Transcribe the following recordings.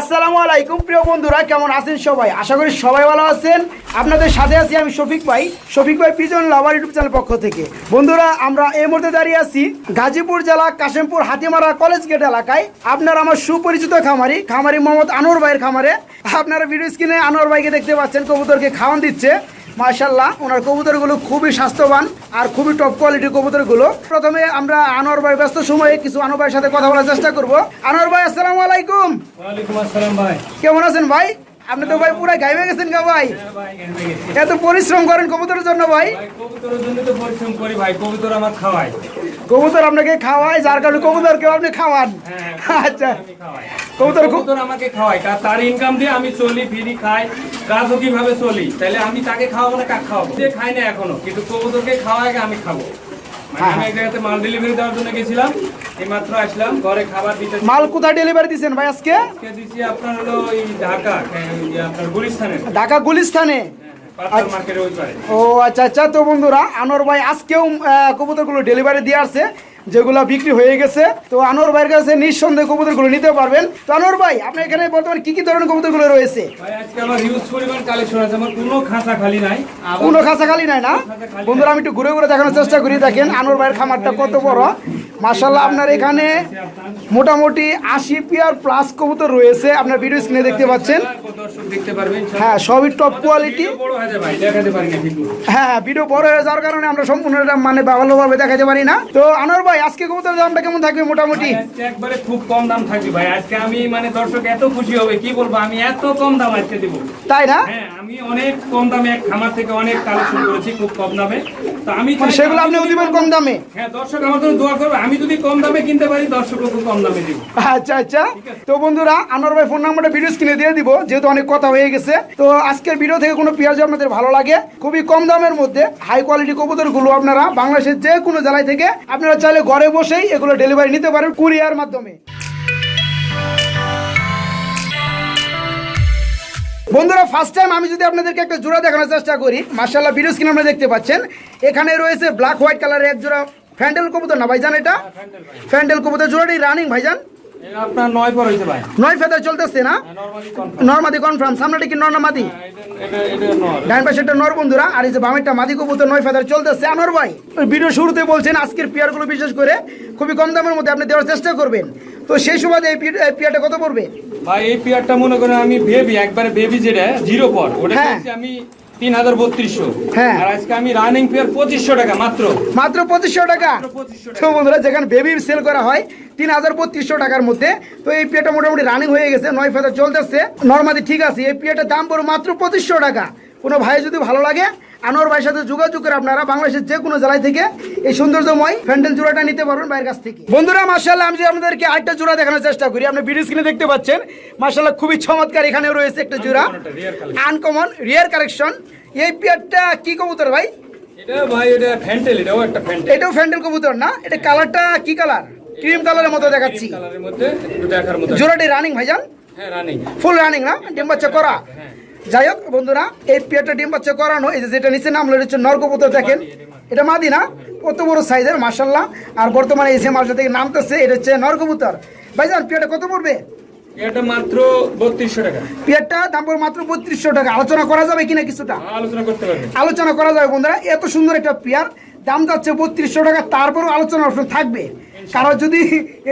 আসসালামু আলাইকুম, প্রিয় বন্ধুরা, কেমন আছেন সবাই? আশা করি সবাই ভালো আছেন। আপনাদের সাথে আছি আমি শফিক ভাই শফিক ভাই প্রিজন লাভার ইউটিউব চ্যানেল পক্ষ থেকে। বন্ধুরা, আমরা এই মুহূর্তে দাঁড়িয়ে আছি গাজীপুর জেলা কাশিমপুর হাতিমারা কলেজ গেট এলাকায়। আপনার আমার সুপরিচিত খামারি খামারি মোহাম্মদ আনোয়ার ভাইয়ের খামারে। আপনারা ভিডিও স্ক্রিনে আনোয়ার ভাইকে দেখতে পাচ্ছেন, কবুতরকে খাওয়ান দিচ্ছে। মার্শাল্লাহ ওনার কবুতরগুলো খুবই স্বাস্থ্যবান আর খুবই টপ কোয়ালিটির কবুতরগুলো। প্রথমে আমরা আনোয়ার ভাই ব্যস্ত সময়ে কিছু আনোয়ার ভাইয়ের সাথে কথা বলার চেষ্টা করব। আনোয়ার ভাই আসসালামু আলাইকুম। ওয়ালাইকুম আসসালাম ভাই। কেমন আছেন ভাই? আপনি তো ভাই পুরো গাইবে গেছেন গা ভাই। হ্যাঁ। এত পরিশ্রম করেন কবুতরের জন্য ভাই। ভাই কবুতরের জন্য তো পরিশ্রম করি ভাই কবুতর আমার খাওয়াই কবুতর আপনাকে খাওয়ায় যার কারণে কবুতরকেও আপনি খাওয়ান। হ্যাঁ, আচ্ছা। খাওয়াই। কবুতর কবুতর আমাকে খাওয়াই তার ইনকাম দিয়ে আমি চলি ফিরি খাই রাজকীয় ভাবে চলি। তাহলে আমি তাকে খাওয়াবো না কাক খাওয়াবো? যে খাই না এখনও কিন্তু কবুতরকে খাওয়াই আমি খাব। মানে হ্যাঁ, আমি এক জায়গাতে মাল ডেলিভারি দেওয়ার জন্য গেছিলাম এই মাত্র আসলাম ঘরে খাবার দিতে মাল কোথায় ডেলিভারি ভাই আজকে? আপনার হলো এই ঢাকা আপনার ঢাকা গুলিস্তানে। পারে। ও আচ্ছা আচ্ছা তো বন্ধুরা আনোয়ার ভাই আজকেও কবুতরগুলো ডেলিভারি দিয়ে আসছে যেগুলো বিক্রি হয়ে গেছে। তো আনোয়ার ভাইয়ের কাছে নিঃসন্দেহে কবুতরগুলো নিতে পারবেন। তো আনোয়ার ভাই আপনার এখানে বর্তমানে কি কি ধরনের কবুতরগুলো রয়েছে? কোনো খাঁচা খালি নাই। কোনো খাঁচা খালি নাই না? বন্ধুরা আমি একটু ঘুরে ঘুরে দেখানোর চেষ্টা করি দেখেন আনোয়ার ভাইয়ের খামারটা কত বড়। মার্শাল্লাহ আপনার এখানে মোটামুটি আশি পিয়ার প্লাস কবুতর রয়েছে। আপনার ভিডিও স্ক্রিনে দেখতে পাচ্ছেন। হ্যাঁ সবই টপ কোয়ালিটি ভিডিও হয়ে কিন্তু হ্যাঁ ভিডিও বড় হয়ে যাওয়ার কারণে আমরা সম্পূর্ণ মানে ভালোভাবে দেখাতে পারি না। তো আনোয়ার ভাই আজকে কবুতরের দামটা কেমন থাকবে মোটামুটি? একবারে খুব কম দাম থাকবে ভাই। আজকে আমি মানে দর্শক এত খুশি হবে কি বলব? আমি এত কম দাম আজকে দেবো। তাই না? হ্যাঁ আমি অনেক কম দামে এক খামার থেকে অনেক কালেকশন করেছি খুব কম দামে। তো আমি মানে সেগুলো আপনি আমি কম দামে? হ্যাঁ দর্শক আমার জন্য দোয়া করবে। আমি যদি কম দামে কিনতে পারি, দর্শকও কম দামে দিব। আচ্ছা আচ্ছা। তো বন্ধুরা, আনোয়ার ভাই ফোন নাম্বারটা ভিডিও স্ক্রিনে দিয়ে দিব, যেহেতু অনেক কথা হয়ে গেছে। তো আজকের ভিডিও থেকে কোনো পেঁয়াজ আপনাদের ভালো লাগে। খুবই কম দামের মধ্যে হাই কোয়ালিটি কবুতরগুলো আপনারা বাংলাদেশের যে কোনো জেলায় থেকে আপনারা চাইলে ঘরে বসেই এগুলো ডেলিভারি নিতে পারেন কুরিয়ার মাধ্যমে। বন্ধুরা ফার্স্ট টাইম আমি যদি আপনাদেরকে একটা জোড়া দেখানোর চেষ্টা করি মার্শাল্লাহ ভিডিও স্ক্রিন আপনারা দেখতে পাচ্ছেন। এখানে রয়েছে ব্ল্যাক হোয়াইট কালারের এক জোড়া ফ্যান্ডেল কবুতর না ভাইজান এটা? ফ্যান্ডেল কবুতর জোড়াটি রানিং ভাইজান? আপনার নয় পর হয়েছে ভাই। নয় ফেদার চলতেছে না? নর্মাদি কনফার্ম সামনেটা কি নর বন্ধুরা। আর এই যে বামেরটা মাদি কবুতর নয় ফেদার চলতেছে। আনোর ভাই ভিডিও শুরুতে বলছেন আজকের পেয়ারগুলো বিশেষ করে খুবই কম দামের মধ্যে আপনি দেওয়ার চেষ্টা করবেন। তো সেই সুবাদে এই পেয়ারটা কত পড়বে? ভাই এই পেয়ারটা মনে করেন আমি বেবি একবারে বেবি যেটা জিরো পর। ওটা হ্যাঁ। আমি তিন হাজার বত্রিশশো। হ্যাঁ। আর আজকে আমি রানিং পেয়ার পঁচিশশো টাকা মাত্র। মাত্র পঁচিশশো টাকা? মাত্র 2500 টাকা। তো বন্ধুরা যেখানে বেবি সেল করা হয় তিন হাজার বত্রিশশো টাকার মধ্যে। তো এই মোটামুটি রানিং হয়ে গেছে নয় ফেদার চলতেছে। নর্মালি ঠিক আছে এই পিয়াটার দাম পড়বে মাত্র পঁচিশশো টাকা। কোনো ভাই যদি ভালো লাগে আনোয়ার ভাইয়ের সাথে যোগাযোগ করে আপনারা বাংলাদেশের যে কোনো জেলায় থেকে এই সৌন্দর্যময় ফ্যান্ডেল জোড়াটা নিতে পারবেন বাইরের কাছ থেকে। বন্ধুরা মার্শাল্লাহ আমি আপনাদেরকে আরেকটা জোড়া দেখানোর চেষ্টা করি আপনি ভিডিও স্ক্রিনে দেখতে পাচ্ছেন মার্শাল্লাহ খুবই চমৎকার এখানেও রয়েছে একটা জোড়া। আনকমন রিয়ার কালেকশন এই পেয়ারটা কি কবুতর ভাই? এটাও ফ্যান্ডেল কবুতর না? এটা কালারটা কি কালার? ক্রিম কালারের মতো দেখাচ্ছি। জোড়াটি রানিং ভাইজান? হ্যাঁ ফুল রানিং না? ডিম বাচ্চা করা? হ্যাঁ। যাই হোক বন্ধুরা এই পেয়ারটা ডিম বাচ্চা করানো এই যে যেটা নিচে নাম হচ্ছে নর্গপুত্র কবুতর দেখেন। এটা মাদি। না? কত বড় সাইজের মার্শাল্লাহ আর বর্তমানে এসে মার্শাল থেকে নামতেছে এটা হচ্ছে নর ভাই ভাইজান পেয়ারটা কত পড়বে? এটা মাত্র বত্রিশশো টাকা। পেয়ারটা দাম পড়বে মাত্র বত্রিশশো টাকা। আলোচনা করা যাবে কিনা কিছুটা? আলোচনা করতে পারবেন আলোচনা করা যাবে বন্ধুরা। এত সুন্দর একটা পেয়ার। দাম যাচ্ছে বত্রিশশো টাকা। তারপরেও আলোচনা অপশন থাকবে। কারণ যদি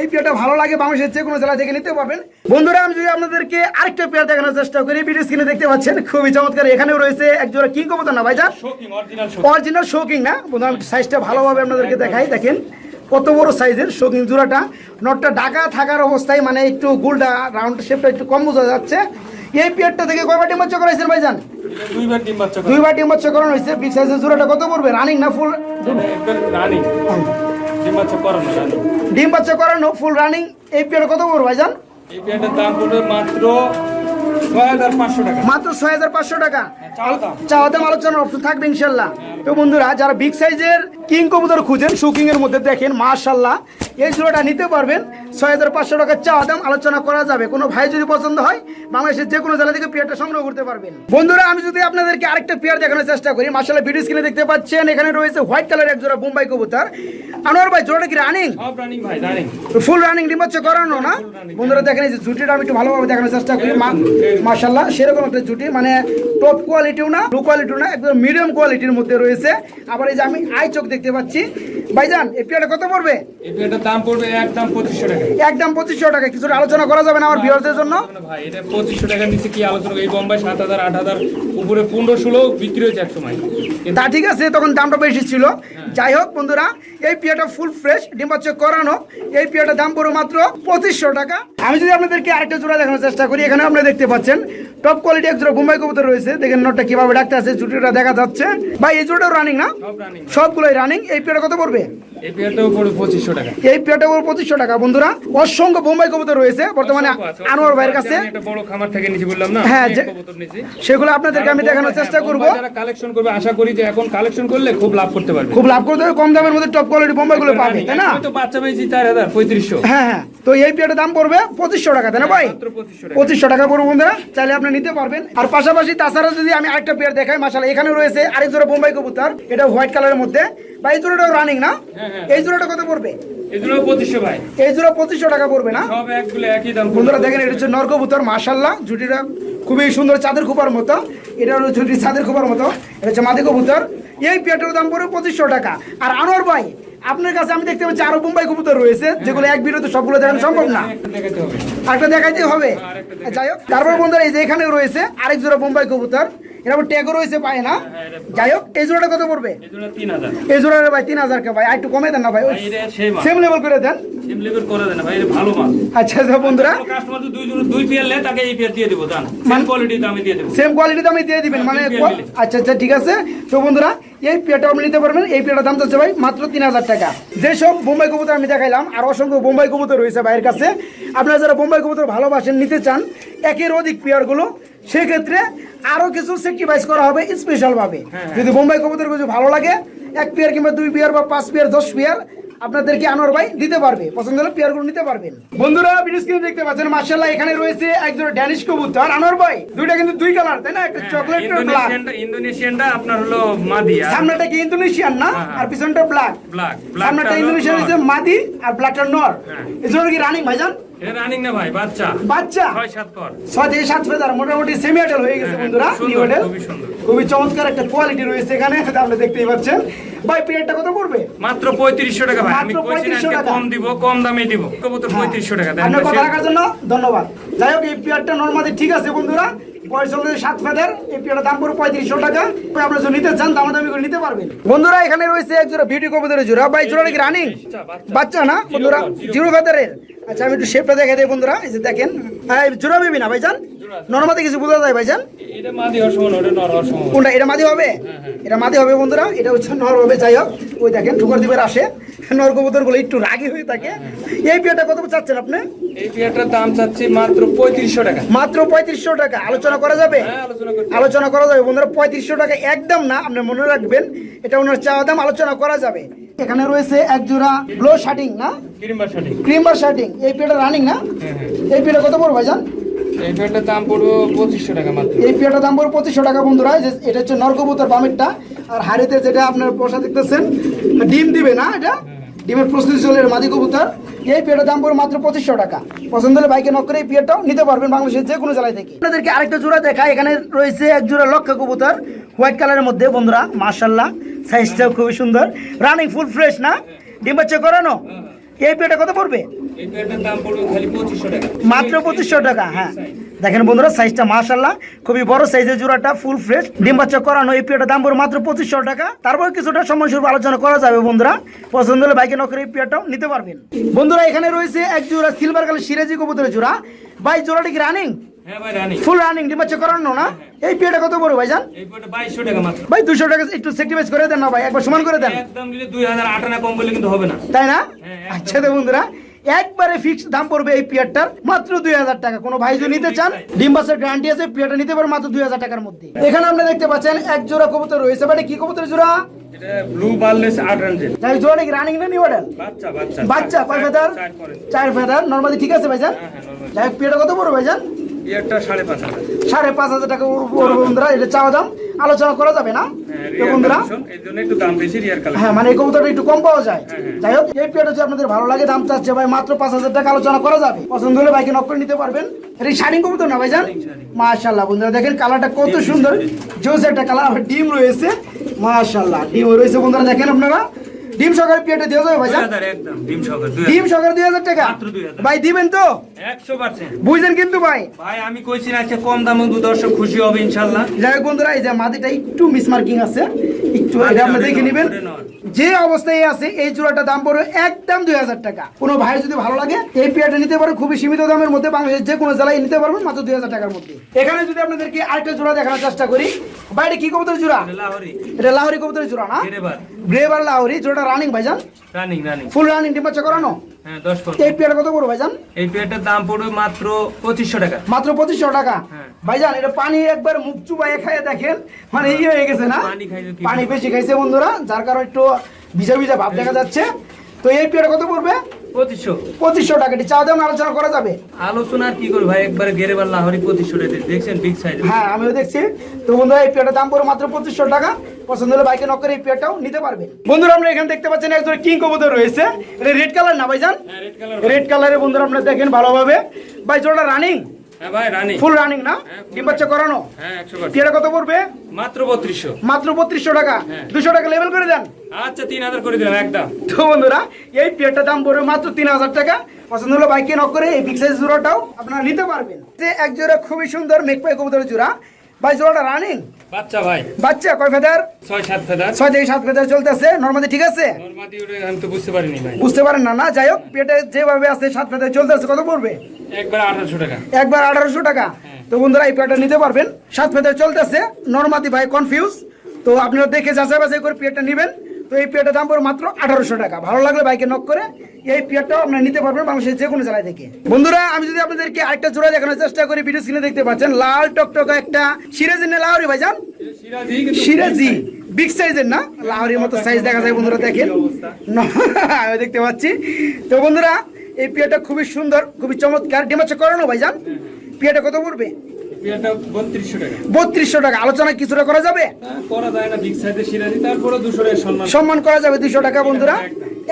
এই পেয়ারটা ভালো লাগে বাংলাদেশের যে কোনো জেলা থেকে নিতে পারবেন। বন্ধুরা আমি যদি আপনাদেরকে আরেকটা পেয়ার দেখানোর চেষ্টা করি ভিডিও স্ক্রিনে দেখতে পাচ্ছেন খুবই চমৎকার। এখানেও রয়েছে একজোড়া কিং কবুতর না ভাইজান অরিজিনাল শোকিং না? বন্ধুরা সাইজটা ভালোভাবে আপনাদেরকে দেখাই। দেখেন। কত বড় সাইজের শোকিং জোড়াটা? নটটা ঢাকা থাকার অবস্থায় মানে একটু গোলটা রাউন্ড শেপটা একটু কম বোঝা যাচ্ছে। এই পেয়ারটা থেকে কয়বার ডিম বাচ্চা করাইছেন ভাইজান? দুইবার ডিম বাচ্চা দুইবার ডিম বাচ্চা করানো হয়েছে। বিগ সাইজের জোড়াটা কত পড়বে? রানিং না ফুল রানিং ডিম বাচ্চা করানো ডিম বাচ্চা করানো ফুল রানিং এই পেয়ারটা কত পড়বে ভাইজান? এই পেয়ারটার দাম পড়বে মাত্র মাত্র ছয় হাজার পাঁচশো টাকা। দাম। চাওয়া দাম আলোচনার অপশন থাকবে ইনশাল্লাহ। তো বন্ধুরা যারা বিগ সাইজের কিং কবুতর খুঁজেন শুকিং এর মধ্যে দেখেন মাশাল্লাহ এই জোড়াটা নিতে পারবেন। ছয় হাজার পাঁচশো টাকা চাওয়া দাম আলোচনা করা যাবে। কোনো ভাই যদি পছন্দ হয় বাংলাদেশের যে কোনো জেলা থেকে পেয়ারটা সংগ্রহ করতে পারবেন। বন্ধুরা আমি যদি আপনাদেরকে আরেকটা পেয়ার দেখানোর চেষ্টা করি মাসাল্লাহ ভিডিও স্ক্রিনে দেখতে পাচ্ছেন এখানে রয়েছে হোয়াইট কালার এক জোড়া বোম্বাই কবুতর। আনোয়ার ভাই জোড়াটা কি রানিং ভাই ফুল রানিং ডিম হচ্ছে করানো না? বন্ধুরা দেখেন এই যে জুটিটা আমি একটু ভালোভাবে দেখানোর চেষ্টা করি। মাশাল্লাহ সেরকম একটা জুটি মানে টপ কোয়ালিটিও না লো কোয়ালিটিও না একদম মিডিয়াম কোয়ালিটির মধ্যে রয়েছে। আবার এই যে আমি আই চোখ দেখতে পাচ্ছি। ভাইজান এই পেয়ারটা কত পড়বে? এই পেয়ারটার দাম পড়বে একদম পঁচিশশো টাকা। একদম পঁচিশশো টাকা। কিছুটা আলোচনা করা যাবে না আমার ভিউয়ারদের জন্য? ভাই এটা পঁচিশশো টাকার নিচে কি আলোচনা এই বোম্বাই সাত হাজার আট হাজার উপরে পনেরো ষোলো বিক্রি হয়েছে এক সময়। তা ঠিক আছে তখন দামটা বেশি ছিল। যাই হোক বন্ধুরা এই পিয়াটা ফুল ফ্রেশ ডিম বাচ্চা করানো। এই পিয়াটার দাম পড়ো মাত্র পঁচিশশো টাকা। আমি যদি আপনাদেরকে আরেকটা জোড়া দেখানোর চেষ্টা করি এখানে আপনারা দেখতে পাচ্ছেন টপ কোয়ালিটি এক জোড়া বোম্বাই কবুতর রয়েছে। দেখেন নটটা কীভাবে ডাকতে আছে জুটিটা দেখা যাচ্ছে। ভাই এই জোড়াটাও রানিং না? সব রানিং সবগুলোই রানিং এই পিয়াটা কত পড়বে? এই পেয়ারটাও পড়বে পঁচিশশো টাকা। এই বন্ধুরা অসংখ্য বোম্বাই কবুতর রয়েছে বর্তমানে আনোয়ার ভাইয়ের কাছে। একটা বড় খামার থেকে নিচে বললাম না? হ্যাঁ, কবুতর। সেগুলো আপনাদেরকে আমি দেখানোর চেষ্টা করব। যারা কালেকশন করবে আশা করি যে এখন কালেকশন করলে খুব লাভ করতে পারবে। খুব লাভ করতে হবে কম দামের মধ্যে টপ কোয়ালিটি বোম্বাইগুলো পাবে তাই না? তো বাচ্চা হ্যাঁ হ্যাঁ তো এই দাম পড়বে পঁচিশশো টাকা তাই না ভাই? মাত্র পঁচিশশো টাকা। পড়বে বন্ধুরা চাইলে আপনি নিতে পারবেন। আর পাশাপাশি তাছাড়া যদি আমি আরেকটা পেয়ার দেখাই মাসালা এখানে রয়েছে আরেক জোড়া বোম্বাই কবুতর এটা হোয়াইট কালারের মধ্যে। বা এই জোড়াটাও রানিং না? হ্যাঁ, হ্যাঁ। এই জোড়াটা কত পড়বে? এই জোড়া পঁচিশশো টাকা পড়বে না। বন্ধুরা দেখেন এটা হচ্ছে নর মাসাল্লাহ জুটিটা খুবই সুন্দর চাঁদের খোপার মতো। এটা হলো জুটি চাঁদের খোপার মতো। এটা হচ্ছে মাদি কবুতর। এই পেয়ারটার দাম পড়বে পঁচিশশো টাকা। আর আনোয়ার ভাই আপনার কাছে আমি দেখতে পাচ্ছি আরও বোম্বাই কবুতর রয়েছে যেগুলো এক বিরতে সবগুলো দেখানো সম্ভব না। একটা দেখাইতে হবে। যাই হোক তারপর বন্ধুরা এই যে এখানে রয়েছে আরেক জোড়া বোম্বাই কবুতর। ট্যাগও রয়েছে পায় না? যাই হোক এই জোড়াটা কত পড়বে? এই জোড়াটা ভাই তিন হাজার কে ভাই একটু কমে দেন না ভাই সেম লেভেল করে দেন। আচ্ছা আচ্ছা বন্ধুরা। সেম মানে- কোয়ালিটি দামে দিয়ে দিবেন মানে। আচ্ছা আচ্ছা ঠিক আছে। তো বন্ধুরা এই পেয়ারটা আপনি নিতে পারবেন এই পেয়ারটার দাম যাচ্ছে ভাই মাত্র তিন হাজার টাকা। যেসব বোম্বাই কবুতর আমি দেখাইলাম আর অসংখ্য বোম্বাই কবুতর রয়েছে ভাইয়ের কাছে। আপনারা যারা বোম্বাই কবুতর ভালোবাসেন নিতে চান একের অধিক পেয়ারগুলো সেক্ষেত্রে আরও কিছু সেক্রিফাইস করা হবে স্পেশালভাবে যদি বোম্বাই কবুতর কিছু ভালো লাগে এক পেয়ার কিংবা দুই পেয়ার বা পাঁচ পেয়ার দশ পেয়ার আপনাদেরকে আনোয়ার ভাই দিতে পারবে। পছন্দ হলে পেয়ারগুলো নিতে পারবেন। বন্ধুরা ভিডিও স্ক্রিনে দেখতে পাচ্ছেন মার্শাল্লাহ এখানে রয়েছে একজন ড্যানিশ কবুতর। আনোয়ার ভাই দুইটা কিন্তু দুই কালার তাই না? একটা চকলেট ব্ল্যাক ইন্দোনেশিয়ানটা ইন্দোনেশিয়ানটা আপনার হলো মাদি সামনেটা কি ইন্দোনেশিয়ান না? হ্যাঁ, হ্যাঁ। আর পিছনটা ব্ল্যাক ব্ল্যাক সামনেটা ইন্দোনেশিয়ান হচ্ছে মাদি আর ব্ল্যাকটা নর হ্যাঁ। এজন্য কি রানিং ভাইজান? এটা রানিং না ভাই? বাচ্চা। বাচ্চা? ছয় সাত পর ছয় থেকে সাত ফেদার মোটামুটি সেমি আডাল হয়ে গেছে হ্যাঁ, বন্ধুরা নিউ আডাল খুবই সুন্দর। খুবই চমৎকার একটা কোয়ালিটি রয়েছে এখানে আপনি দেখতেই পাচ্ছেন। ভাই পিরিয়ডটা কত পড়বে? মাত্র পঁয়ত্রিশশো টাকা ভাই আমি কইছি না 3500 আজকে টাকা। কম দিব কম দামে দিব। কবুতর পঁয়ত্রিশশো টাকা দেন আপনার কথা রাখার জন্য ধন্যবাদ। যাই হোক এই নর্মালি ঠিক আছে বন্ধুরা। সাত ফেদার এই পিয়ারটার দাম টাকা। আপনারা নিতে চান দাম দামি করে নিতে পারবেন। বন্ধুরা, এখানে রয়েছে এক জোড়া বিউটি কবুতরের জোড়া। ভাই, জোড়া নাকি রানিং বাচ্চা না, বন্ধুরা? জিরো ফেদারের আচ্ছা আমি একটু শেপটা দেখে দিই, বন্ধুরা। এই যে দেখেন। জোড়া বেবি না, ভাইজান? নর্মালি কিছু বোঝা যায় ভাইজান? কোনটা? এটা মাদি হবে? এটা মাদি হবে বন্ধুরা এটা হচ্ছে নর হবে যাই হোক। ওই দেখেন ঠুকর দ্বীপের আসে। নরগুলো একটু রাগি হয়ে থাকে। এই পিয়ারটা কত চাচ্ছেন আপনি? এই পেয়ারটার দাম চাচ্ছি মাত্র পঁয়ত্রিশশো টাকা। মাত্র পঁয়ত্রিশশো টাকা। আলোচনা করা যাবে? হ্যাঁ আলোচনা করা যাবে। বন্ধুরা পঁয়ত্রিশশো টাকা একদম না আপনি মনে রাখবেন এটা ওনার চাওয়া দাম আলোচনা করা যাবে। এখানে রয়েছে এক জোড়া ব্লো শার্টিং না? কিরিম্বার ক্রিম্বার শার্টিং। এই পেটা রানিং না? হ্যাঁ হ্যাঁ। এই পেটা কত পড়বে ভাইজান? এই পেয়ারটার দাম পড়বে পঁচিশশো টাকা মাত্র। এই পেয়ারটার দাম পড়বে পঁচিশশো টাকা বন্ধুরা। যে এটা হচ্ছে নরকবুতর বামেরটা। আর হাড়িতে যেটা আপনার পোষা দেখতেছেন ডিম দিবে না এটা? ডিমের প্রস্তুতি চলে এর মাদি কবুতর। এই পেয়ারটার দাম পড়বে মাত্র পঁচিশশো টাকা। পছন্দ হলে বাইকে নক করে এই পেয়ারটাও নিতে পারবেন বাংলাদেশের যে কোনো জেলায় থেকে। আপনাদেরকে আরেকটা জোড়া দেখা এখানে রয়েছে এক জোড়া কবুতর হোয়াইট কালারের মধ্যে বন্ধুরা। মার্শাল্লাহ সাইজটাও খুবই সুন্দর। রানিং ফুল ফ্রেশ না? ডিম বাচ্চা করানো? এই পেয়ারটা কত পড়বে? এই পেয়ারটার দাম পড়বে খালি পঁচিশশো টাকা মাত্র পঁচিশশো টাকা হ্যাঁ। দেখেন বন্ধুরা সাইজটা মাশাল্লাহ খুবই বড় সাইজের জোড়াটা ফুল ফ্রেশ ডিম বাচ্চা করানো এই পেয়ারটা দাম পড়ে মাত্র পঁচিশশো টাকা। তারপর কিছুটা সময় স্বরূপ আলোচনা করা যাবে বন্ধুরা। পছন্দ হলে বাইকে নকরে এই পেয়ারটাও নিতে পারবেন। বন্ধুরা এখানে রয়েছে এক জোড়া সিলভার কালার সিরাজি কবুতরের জোড়া। ভাই জোড়াটি কি রানিং হ্যাঁ ভাই ফুল রানিং ডিম বাচ্চা করানো না? এই পেয়ারটা কত বড় ভাইজান? এই বাইশশো টাকা মাত্র। ভাই দুশো টাকা একটু করে দেন না ভাই একবার সমান করে দেন। একদম দুই হাজার আট আনা কম বললে কিন্তু হবে না। তাই না? হ্যাঁ, আচ্ছা তো বন্ধুরা একবারে ফিক্সড দাম পড়বে এই পিয়ারটার মাত্র দুই হাজার টাকা। কোনো ভাই যদি নিতে চান ডিম্বাসের গ্যারান্টি আছে পিয়ারটা নিতে পারবেন মাত্র দুই হাজার টাকার মধ্যে। এখানে আপনি দেখতে পাচ্ছেন এক জোড়া কবুতর রয়েছে। বাট কি কবুতর জোড়া? ব্লু বার্লেস আট জোড়া নাকি রানিং না নিউ বাচ্চা বাচ্চা বাচ্চা কয় ফেদার চার পরে। ফেদার নর্মালি ঠিক আছে ভাইজান? হ্যাঁ, হ্যাঁ, যাই পিয়ারটা কত পড়বে ভাইজান? সাড়ে পাঁচ হাজার। টাকা বন্ধুরা এটা চাওয়া দাম? আলোচনা করা যাবে না? হ্যাঁ, বন্ধুরা? হ্যাঁ মানে এই কবুতরটা একটু কম পাওয়া যায়। হ্যাঁ। যাই হোক এই পেয়ারটা যদি আপনাদের ভালো লাগে দাম চাচ্ছে ভাই মাত্র পাঁচ হাজার টাকা আলোচনা করা যাবে। পছন্দ হলে বাইকে নক করে নিতে পারবেন। এটা শাড়ি কবুতর না ভাইজান? মাশাল্লাহ বন্ধুরা দেখেন কালারটা কত সুন্দর। জোস একটা কালার ডিম রয়েছে। মাশাল্লাহ ডিম রয়েছে বন্ধুরা দেখেন আপনারা। ডিম সহকারে দেওয়া যাবে একদম ডিম সহকার ডিম সহকারে টাকা? মাত্র 2000 ভাই দিবেন তো? কিন্তু ভাই? ভাই আমি কইছি না আজকে কম দামে দু দর্শক খুশি হবে যাই বন্ধুরা এই যে মাটিটা একটু মিসমার্কিং আছে। একটু এটা আপনি দেখে নেবেন। যে অবস্থায় আছে এই জোড়াটা দাম পড়বে একদম দুই হাজার টাকা। কোনো ভাই যদি ভালো লাগে এই পেয়ারটা নিতে পারে খুবই সীমিত দামের মধ্যে বাংলাদেশের যে কোনো জেলায় নিতে পারবেন মাত্র দুই হাজার টাকার মধ্যে। এখানে যদি আপনাদেরকে আরেকটা জোড়া দেখানোর চেষ্টা করি বাইরে কি কবুতর জোড়া লাহোরি। এটা লাহরি কবুতরের জোড়া না? ব্রেভার লাহোরি রানিং ভাইজান? রানিং রানিং ফুল রানিং করানো? হ্যাঁ দশ পর এই পেয়ারটা কত পড়বে ভাইজান? এই পেয়ারটার দাম পড়বে মাত্র পঁচিশশো টাকা। মাত্র টাকা। হ্যাঁ। ভাইজান এটা পানি একবার মুখ চুবাইয়ে খাইয়ে দেখেন। মানে ইয়ে হয়ে গেছে না? পানি বেশি খাইছে বন্ধুরা যার কারণে একটু ভিজা ভিজা ভাব দেখা যাচ্ছে। তো এই পেয়ারটা কত পড়বে? পঁচিশশো। পঁচিশশো টাকা এটি চাওয়া দাম আলোচনা করা যাবে। আলোচনা কি করব ভাই? একবার গেরে বার লাহোরি পঁচিশশো টাকা দেখছেন বিগ সাইজ হ্যাঁ আমিও দেখছি। তো বন্ধুরা এই পেয়ারটার দাম মাত্র পঁচিশশো টাকা। পছন্দ হলে বাইকে নক করে এই পেয়ারটাও নিতে পারবে বন্ধুরা আমরা এখানে দেখতে পাচ্ছেন একজন কিং কবুতর রয়েছে। এটা রেড কালার না ভাইজান? রেড কালার রেড কালারের বন্ধুরা আপনারা দেখেন ভালোভাবে। ভাই জোড়াটা রানিং হ্যাঁ ভাই রানি ফুল রানিং না? হ্যাঁ, ডিম বাচ্চা করানো? হ্যাঁ কত পড়বে? মাত্র মাত্র টাকা। হ্যাঁ। টাকা লেভেল করে দেন। আচ্ছা তিন হাজার করে দিলাম একদম। তো বন্ধুরা এই পেয়ারটার দাম পড়বে মাত্র তিন হাজার টাকা। পছন্দ হলো বাইকে নক করে এই বিগ সাইজ জোড়াটাও আপনারা নিতে পারবেন। যে এক জোড়া খুবই সুন্দর মেঘপাই কবুতরের জোড়া। ভাই জোড়াটা রানিং বাচ্চা ভাই। বাচ্চা কয় ফেদার? ছয় সাত ফেদার। ছয় থেকে সাত ফেদার চলতেছে। ঠিক আছে? নর্মাদি ওটা আমি তো বুঝতে পারিনি ভাই। বুঝতে পারেন না না? যাই হোক পেটে যেভাবে আছে সাত ফেদার চলতেছে কত পড়বে? একবার আঠারোশো টাকা। একবার আঠারোশো টাকা। তো বন্ধুরা এই পেটটা নিতে পারবেন। ফেদার চলতেছে। নর্মাদি ভাই কনফিউজ তো আপনারা দেখে যাচাই বাছাই করে পেটটা নেবেন। তো এই পেয়ারটার দাম পড়বে মাত্র আঠারোশো টাকা। ভালো লাগলে বাইকে নক করে এই পেয়ারটাও আপনারা নিতে পারবেন বাংলাদেশের যে কোনো জেলায় থেকে। বন্ধুরা, আমি যদি আপনাদেরকে আরেকটা জোড়া দেখানোর চেষ্টা করি, ভিডিও স্ক্রিনে দেখতে পাচ্ছেন, লাল টকটকা একটা সিরাজি না লাহরি ভাইজান। সিরাজি বিগ সাইজের না? লাহরির মতো সাইজ দেখা যায়, বন্ধুরা দেখেন। আমি দেখতে পাচ্ছি। তো বন্ধুরা, এই পেয়ারটা খুবই সুন্দর, খুবই চমৎকার। ডিমাচ্ছে করানো ভাইজান। পেয়ারটা কত পড়বে? বত্রিশশো টাকা। আলোচনা কিছুটা করা যাবে? হ্যাঁ, সম্মান। করা যাবে দুশো টাকা বন্ধুরা।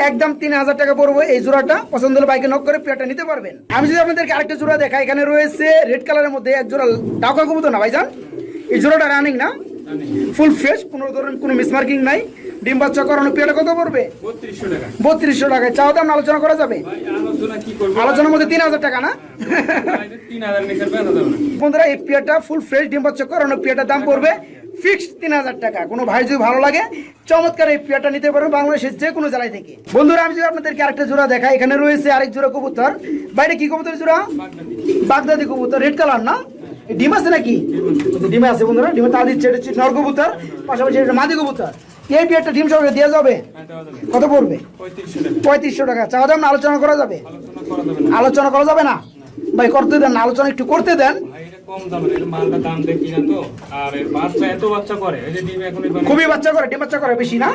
একদম। তিন হাজার টাকা পড়বে এই জোড়াটা। পছন্দ হলে বাইকে নক করে পেয়ারটা নিতে পারবেন। আমি যদি আপনাদেরকে আরেকটা জোড়া দেখা এখানে রয়েছে রেড কালারের মধ্যে এক জোড়া ডাকা কবুতর না ভাইজান? এই জোড়াটা রানিং না? ফুল ফ্রেশ কোনো ধরনের কোনো মিসমার্কিং নাই। ডিম বাচ্চা করানো পেয়ারটা কত পড়বে? বত্রিশশো টাকা। টাকায়। চাও দাম আলোচনা করা যাবে? আলোচনার মধ্যে তিন হাজার টাকা না? বন্ধুরা এই পেয়ারটা ফুল ফ্রেশ ডিম বাচ্চা করানো পেয়ারটার দাম পড়বে ফিক্সড তিন হাজার টাকা। কোনো ভাই যদি ভালো লাগে চমৎকার এই পেয়ারটা নিতে পারবে বাংলাদেশের যে কোনো জেলায় থেকে। বন্ধুরা আমি যদি আপনাদেরকে আরেকটা জোড়া দেখাই এখানে রয়েছে আরেক জোড়া কবুতর। বাইরে কি কবুতর জোড়া? বাগদাদি। কবুতর রেড কালার না? ডিম আছে নাকি? ডিমে আছে বন্ধুরা ডিমে তা দিচ্ছে এটা নর কবুতর পাশাপাশি এটা মাদি কবুতর। এই পেয়ারটা ডিম দেওয়া যাবে? হ্যাঁ, দেওয়া যাবে। কত পড়বে? পঁয়ত্রিশশো টাকা। চাওয়া দাম না আলোচনা করা যাবে? আলোচনা করা যাবে না। ভাই করতে দেন আলোচনা একটু করতে দেন। খুবই বাচ্চা করে ডিম বাচ্চা করে বেশি না?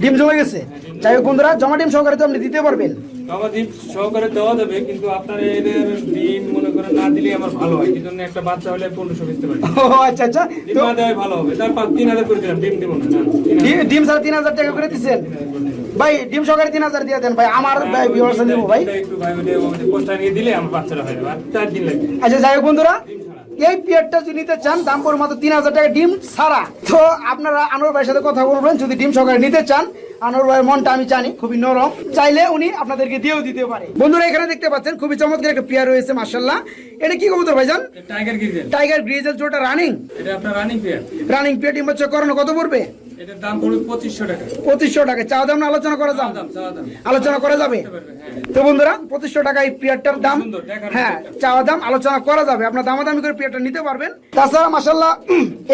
ডিম জমে গেছে। যাই হোক বন্ধুরা জমা ডিম সহকারে তো আপনি দিতে পারবেন। ডিম সহকারে দেওয়া যাবে কিন্তু আপনার এদের ডিম মনে না দিলে আমার ভালো হয় এই জন্য একটা বাচ্চা হলে পনেরোশো বেচতে পারি। ও আচ্ছা আচ্ছা। ডিম না দেওয়াই ভালো হবে তারপর তিন হাজার করে দিলাম ডিম দিব না। ডিম- তিন হাজার টাকা করে দিচ্ছেন ভাই ডিম সহকারে তিন হাজার দিয়ে দেন ভাই আমার ভাই ভিউয়ার্স দিব ভাই। একটু ভাই দিলে আমার বাচ্চাটা হয়ে চার দিন লাগবে। আচ্ছা যাই হোক বন্ধুরা এই পেয়ারটা যদি নিতে চান দাম পড়ে মাত্র তিন হাজার টাকা ডিম সারা তো আপনারা আনোর ভাইয়ের সাথে কথা বলবেন যদি ডিম সকালে নিতে চান। আনোয়ার ভাইয়ের মনটা আমি জানি খুবই নরম। চাইলে উনি আপনাদেরকে দিয়েও দিতে পারে। বন্ধুরা এখানে দেখতে পাচ্ছেন খুবই চমৎকার একটা পেয়ার রয়েছে মার্শাল্লাহ এটা কি কবুতর ভাইজান? টাইগার গ্রিজেল টাইগার গ্রিজেল যেটা রানিং এটা আপনার রানিং পেয়ার। রানিং পেয়ার ডিম বাচ্চা করানো কত পড়বে? এটার দাম পড়বে পঁচিশশো টাকা। পঁচিশশো টাকা। চাওয়া দাম না আলোচনা করা যাবে? দাম চাওয়া দাম। আলোচনা করা যাবে? তো বন্ধুরা পঁচিশশো টাকা এই পেয়ারটার দাম। হ্যাঁ মতো দাম আলোচনা করা যাবে। আপনার দামাদামি করে পেয়ারটা নিতে পারবেন। তাছাড়া মাসাল্লাহ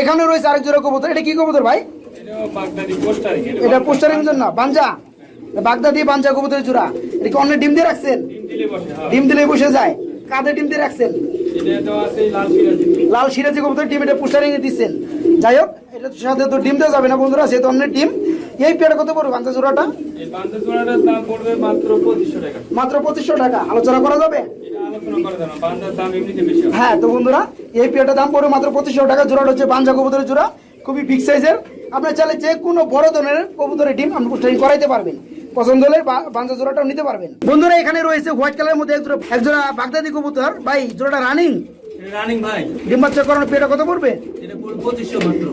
এখানে রয়েছে আরেক জোড়া কবুতর। এটা কি কবুতর ভাই? বাগদাদি এটা পোস্টারিং জন্য বাঞ্জা? বাগদা দিয়ে বাঞ্জা কবুতরের জোড়া। এটা কি অন্য ডিম দিয়ে রাখছেন? ডিম দিলে বসে হ্যাঁ। যায়। কাদের ডিম দিয়ে রাখছেন? লাল সিরাজি কবুতর ডিম এটা পুষারিং দিচ্ছেন। যাই হোক এটা সাথে তো ডিম দেওয়া যাবে না বন্ধুরা সেহেতু অন্য ডিম। এই পেয়ারা কত পড়বে বাঞ্জা জোড়াটা? মাত্র পঁচিশশো টাকা। আলোচনা করা যাবে? হয়। তো বন্ধুরা এই পেয়ারটার দাম পড়বে মাত্র পঁচিশশো টাকা। জোড়াটা হচ্ছে বাঞ্জা কবুতরের জোড়া খুবই বিগ সাইজের আপনার চাইলে যে কোনো বড় ধরনের কবুতরের ডিম আপনি পুষ্টারিং করাইতে পারবেন। পছন্দ হলে বাঞ্জা জোড়াটাও নিতে পারবেন। বন্ধুরা এখানে রয়েছে হোয়াইট কালারের মধ্যে একজোড়া একজোড়া বাগদাদি কবুতর। ভাই জোড়াটা রানিং রানিং ভাই ডিম বাচ্চা করানোর পেয়ারটা কত পড়বে?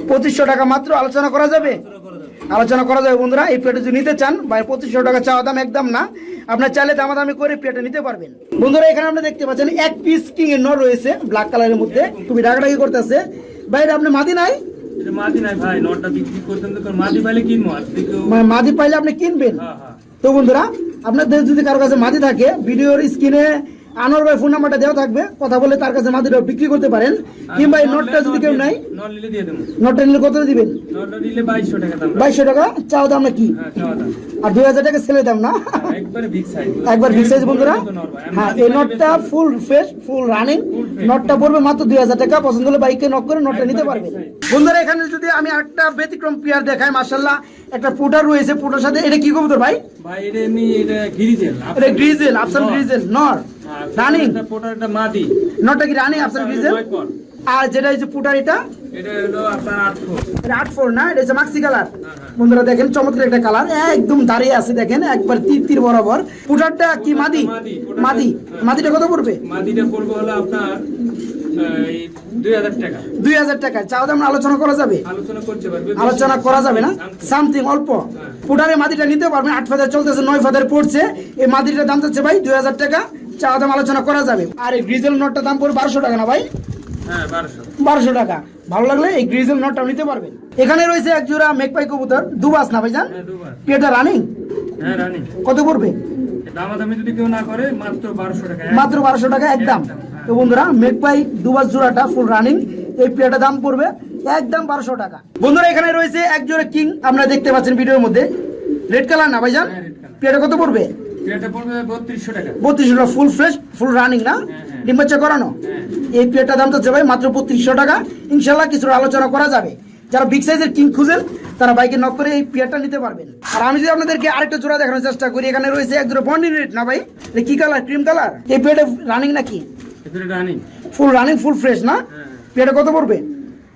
পঁচিশশো টাকা মাত্র আলোচনা করা যাবে? আলোচনা করে দেন আলোচনা করা যাবে বন্ধুরা এই পেটে যদি নিতে চান ভাই পঁচিশশো টাকা চাওয়া দাম একদম না। আপনার চাইলে দামাদামি করে পেটে নিতে পারবেন। বন্ধুরা এখানে আপনি দেখতে পাচ্ছেন এক পিস কিং এর নর রয়েছে ব্ল্যাক কালারের মধ্যে। খুবই ডাকাডাকি করতেছে। আপনি মাদি নাই? মাদি পাইলে মানে মাদি পাইলে আপনি কিনবেন। হ্যাঁ হ্যাঁ। তো বন্ধুরা আপনাদের যদি কারও কাছে মাদি থাকে ভিডিওর স্ক্রিনে আনোয়ার ভাই ফোন নাম্বারটা দেওয়া থাকবে। কথা বলে তার কাছে মাদিটা বিক্রি করতে পারেন। কিংবা এই নটটা যদি কেউ নাই নট নিলে দিয়ে দেবো। নটটা কত দিবেন? বাইশশো টাকা চাও দাম না কি হ্যাঁ আর দুই হাজার টাকা ছেলে দাম না? একবারে বিগ সাইজ একবার বিগ সাইজ বন্ধুরা। হ্যাঁ এই নটটা ফুল ফ্রেশ ফুল রানিং নোটটা পড়বে মাত্র দুই হাজার টাকা। পছন্দ হলে বাইকে নক করে নোটটা নিতে পারবে বন্ধুরা এখানে যদি আমি একটা ব্যতিক্রম পেয়ার দেখাই মার্শাল্লাহ একটা পুটার রয়েছে পোটার সাথে। এটা কি কবুতর ভাই? ভাই এটা এমনি এটা গিরিজেল এটা গ্রিজেল আফসান গ্রিজেল নর। রানিং? মাদি। কি রানিং গ্রিজেল আর যেটা হচ্ছে এটা? এটা হলো আপনার আট ফুট এটা আট ফোর না? এটা হচ্ছে মাক্সি কালার হ্যাঁ, হ্যাঁ। বন্ধুরা দেখেন চমৎকার একটা কালার একদম দাঁড়িয়ে আছে দেখেন একবার তীর তীর বরাবর। পুটারটা কি মাদি? হ্যাঁ। মাদিটা কত পড়বে? মাদিটা পড়বে হলো আপনার দুই হাজার টাকা। দুই হাজার টাকা। চাও দাম আলোচনা করা যাবে? আলোচনা করা যাবে না? সামথিং অল্প। পুটারে মাদিটা নিতে পারবেন। আট ফাদার চলতেছে নয় ফাদার পড়ছে। এই মাদিটার দাম যাচ্ছে ভাই দুই হাজার টাকা। চাওয়া দাম আলোচনা করা যাবে। আর এই গ্রিজেল নোটটার দাম পড়বে বারোশো টাকা না ভাই? হ্যাঁ বারোশো। টাকা। ভালো লাগলে এই গ্রিজেল নোটটাও নিতে পারবেন। এখানে রয়েছে এক জোড়া মেকপাই কবুতর। দুবাস না ভাইজান? হ্যাঁ দুবার রানিং হ্যাঁ কত পড়বে? মাত্র বারোশো টাকা। একদম তো বন্ধুরা মেকপাই দুবাস জোড়াটা ফুল রানিং এই পেয়ারটার দাম পড়বে একদম বারোশো টাকা। বন্ধুরা এখানে রয়েছে এক জোড়া কিং আপনারা দেখতে পাচ্ছেন ভিডিওর মধ্যে। রেড কালার না ভাইজান? পেয়ারটা কত পড়বে? এটা পড়বে বত্রিশশো টাকা। ফুল ফ্রেশ ফুল রানিং না? হ্যাঁ, হ্যাঁ। করানো? হ্যাঁ। এই দাম তো ভাই মাত্র টাকা। কিছু আলোচনা করা যাবে। যারা বিগ সাইজের কিং খুঁজেন তারা বাইকে নক করে এই পেয়ারটা নিতে পারবেন। আর আমি যদি আপনাদেরকে আরেকটা জোড়া দেখানোর চেষ্টা করি এখানে রয়েছে এক জোড়া বন্ডিং রেড না ভাই? কি কালার ক্রিম কালার এই পেয়ারটা রানিং নাকি? ফুল রানিং ফুল ফ্রেশ না? হ্যাঁ। কত পড়বে?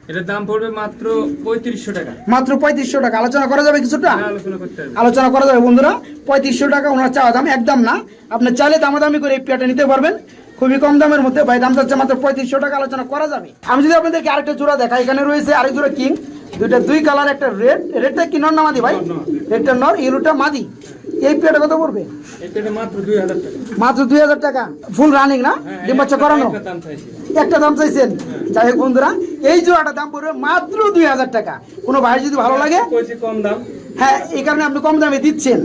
এটার দাম পড়বে মাত্র পঁয়ত্রিশশো টাকা। মাত্র পঁয়ত্রিশশো টাকা। আলোচনা করা যাবে কিছুটা? হ্যাঁ, আলোচনা করতে আলোচনা করা যাবে বন্ধুরা। পঁয়ত্রিশশো টাকা ওনার চাওয়া দাম একদম না। আপনি চাইলে দামাদামি করে এই নিতে পারবেন। খুবই কম দামের মধ্যে ভাই দাম যাচ্ছে মাত্র পঁয়ত্রিশশো টাকা। আলোচনা করা যাবে। আমি যদি আপনাদেরকে আরেকটা জোড়া দেখা এখানে রয়েছে আরেক জোড়া কিং। দুইটা দুই কালার একটা রেড রেডটা কি নর না মাদি ভাই। রেডটা নর। ইউরোটা মাদি। এই পেয়ারটা কত পড়বে? মাত্র দুই হাজার টাকা। ফুল রানিং না? হ্যাঁ, ডিম বাচ্চা করানো? একটা দাম চাইছেন? যাই হোক বন্ধুরা এই জোড়াটার দাম পড়বে মাত্র দুই হাজার টাকা। কোনো ভাই যদি ভালো লাগে কম দাম। হ্যাঁ এই কারণে আপনি কম দামে দিচ্ছেন।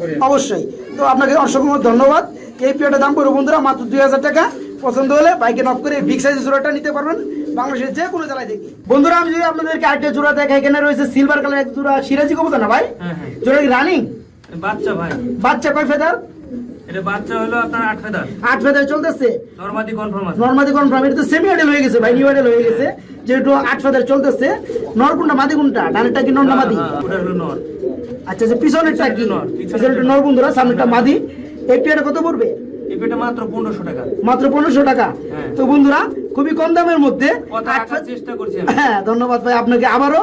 করি অবশ্যই। তো আপনাকে অসংখ্য ধন্যবাদ। এই পেয়ারটার দাম পড়বে বন্ধুরা মাত্র দুই হাজার টাকা। পছন্দ হলে বাইকে নক করে বিগ সাইজের জোড়াটা নিতে পারবেন। বাংলাদেশের যে কোনো জেলায় দেখি। বন্ধুরা আমি যদি আপনাদেরকে আরেকটা জোড়া দেখা এখানে রয়েছে সিলভার কালার এক জোড়া সিরাজি কবুতর না ভাই? হ্যাঁ হ্যাঁ। জোড়া রানিং বাচ্চা ভাই। বাচ্চা কয় ফেদার? এটা বাচ্চা হলো আপনার আট ফেদার। আট ফেদার চলতেছে। নর্মাদি কনফার্ম আছে। নর্মাদি কনফার্ম এটা তো সেমি আইডেল হয়ে গেছে ভাই নিউ আইডেল হয়ে গেছে। যেহেতু আট ফেদার চলতেছে নর কোনটা মাদি কোনটা? ডানেরটা কি নর না মাদি? ওটা হলো নর। আচ্ছা পিছনেরটা কি? নর, পিছনেরটা পিছনেরটা নর। বন্ধুরা সামনেরটা মাদি। এই পেয়ারটা কত পড়বে? এই পেটা মাত্র পনেরোশো টাকা। মাত্র টাকা। হ্যাঁ। তো বন্ধুরা খুবই কম দামের মধ্যে চেষ্টা করছি হ্যাঁ ধন্যবাদ ভাই আপনাকে আবারও।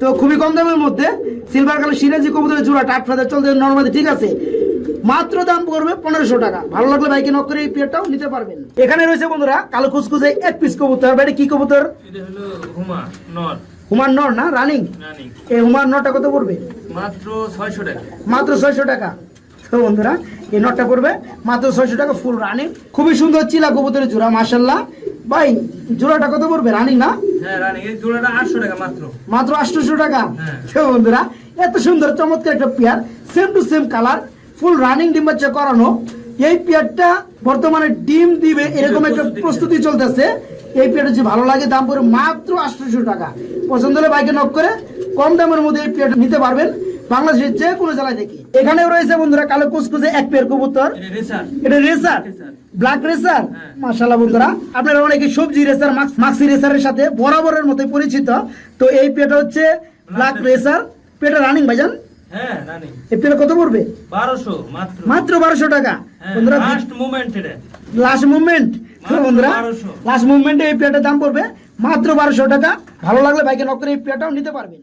তো খুবই কম দামের মধ্যে সিলভার কালার সিরাজি কবুতরের জোড়া টাট ফাদার চলতে নর্মালি ঠিক আছে? মাত্র দাম পড়বে পনেরোশো টাকা। ভালো লাগলে বাইকে নক করে এই পেয়ারটাও নিতে পারবেন। এখানে রয়েছে বন্ধুরা কালো খুসখুসে এক পিস কবুতর। এটা কি কবুতর? এটা হুমা নর। হুমার নর না? রানিং? রানিং। এই হুমার নটা কত পড়বে? মাত্র ছয়শো টাকা। মাত্র ছয়শো টাকা। তো বন্ধুরা এই নটটা পড়বে মাত্র ছয়শো টাকা ফুল রানিং খুবই সুন্দর চিলা কবুতরের জোড়া মার্শাল্লাহ ভাই জোড়াটা কত পড়বে? রানিং না? হ্যাঁ এই জোড়াটা আটশো টাকা মাত্র। মাত্র আটশোশো টাকা? হ্যাঁ। তো বন্ধুরা এত সুন্দর চমৎকার একটা pair same to same colour full running ডিম বাচ্চা করানো। এই পেয়ারটা বর্তমানে ডিম দিবে এরকম একটা প্রস্তুতি চলতেছে। এই পেয়ারটা যে ভালো লাগে দাম পড়ে মাত্র আটশোশো টাকা। পছন্দ হলে বাইকে নক করে কম দামের মধ্যে এই পেয়ারটা নিতে পারবেন। বাংলাদেশের যে কোনো জেলায় থেকে এখানেও রয়েছে বন্ধুরা কালো কুচকুচে এক পেয়ার কবুতর। এটা রেসার। Black racer? মাশাআল্লাহ বন্ধুরা আপনারা অনেকে সবজি রেসার মাক্সি রেসারের সাথে বরাবরের মতো পরিচিত। তো এই পেটা হচ্ছে ব্ল্যাক রেসার। পেটা রানিং ভাইজান? হ্যাঁ কত পড়বে? মাত্র। মাত্র বারোশো টাকা। হ্যাঁ, বন্ধুরা লাস্ট মুভমেন্ট এটা। লাস্ট মুভমেন্ট মাত্র বন্ধুরা লাস্ট মুভমেন্টে এই প্লেটের দাম পড়বে মাত্র বারোশো টাকা। ভালো লাগলে বাইকে নক করে এই প্লেটটাও নিতে পারবেন।